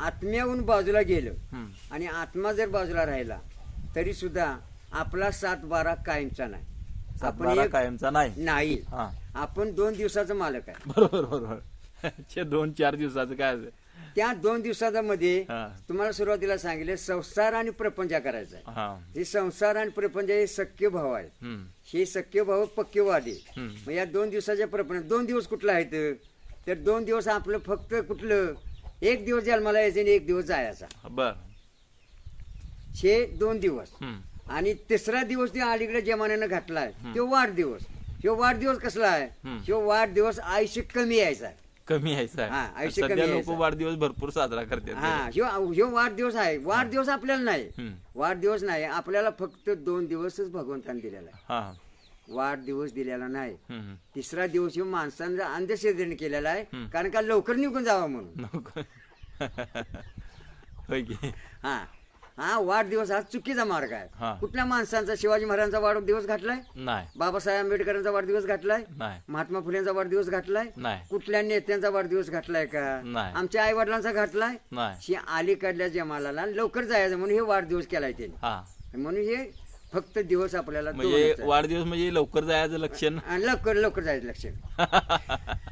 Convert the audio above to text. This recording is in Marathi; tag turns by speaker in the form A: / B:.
A: आत्म्याहून बाजूला गेलं. आणि आत्मा जर बाजूला राहिला तरी सुद्धा आपला सात बारा कायमचा नाही. आपण एक
B: कायमचा नाही?
A: नाही.
B: हा.
A: आपण दोन दिवसाचा मालक आहे.
B: बरोबर बरोबर. दोन चार दिवसाचं काय असेल?
A: त्या दोन दिवसाच्या मध्ये
B: हा.
A: तुम्हाला सुरुवातीला सांगितले संसार आणि प्रपंच करायचा आहे.
B: हा.
A: हे संसार आणि प्रपंच हे सख्य भाव आहेत.
B: हम्म.
A: हे सख्य भाव पक्केवादी
B: हम्म.
A: मग या दोन दिवसाच्या प्रपंच दोन दिवस कुठलं आहेत तर दोन दिवस आपलं फक्त कुठलं? एक दिवस जन्माला यायचं आणि एक दिवस जायचा.
B: बर.
A: हे दोन दिवस.
B: हम्म.
A: आणि तिसरा दिवस ते अलीकडे जमान्यानं घातलाय तो वाढदिवस. तो वाढदिवस कसला आहे?
B: हम्म.
A: तो वाढदिवस आयुष्य कमी यायचा आहे.
B: कमी यायचं
A: हा, आयुष्य कमी
B: लोक. वाढदिवस भरपूर साजरा करतात
A: हा ह्यो ह्यो वाढदिवस आहे. वाढदिवस आपल्याला नाही.
B: हम्म.
A: वाढदिवस नाही. आपल्याला फक्त दोन दिवसच भगवंताने दिलेला आहे.
B: हा.
A: वाढदिवस दिलेला नाही. तिसरा दिवस ह्यो माणसानं अंधश्रद्धेने केलेला आहे. कारण का लवकर निघून जावं म्हणून. हा. हा वाढदिवस हा चुकीचा मार्ग
B: हा.
A: आहे कुठल्या माणसांचा शिवाजी महाराजांचा वाढदिवस घातलाय?
B: नाही.
A: बाबासाहेब आंबेडकरांचा वाढदिवस घातलाय? महात्मा फुलेंचा वाढदिवस घातलाय? कुठल्या नेत्यांचा वाढदिवस घातलाय का. आमच्या आई वडिलांचा घातलाय ही अलीकडल्या जमाला लवकर जायचं म्हणून हे वाढदिवस केलाय त्यांनी.
B: हा.
A: म्हणून हे फक्त दिवस आपल्याला
B: म्हणजे
A: दोनच आहे.
B: वाढदिवस म्हणजे लवकर जायचं लक्षण
A: आणि लवकर लवकर जायचं लक्ष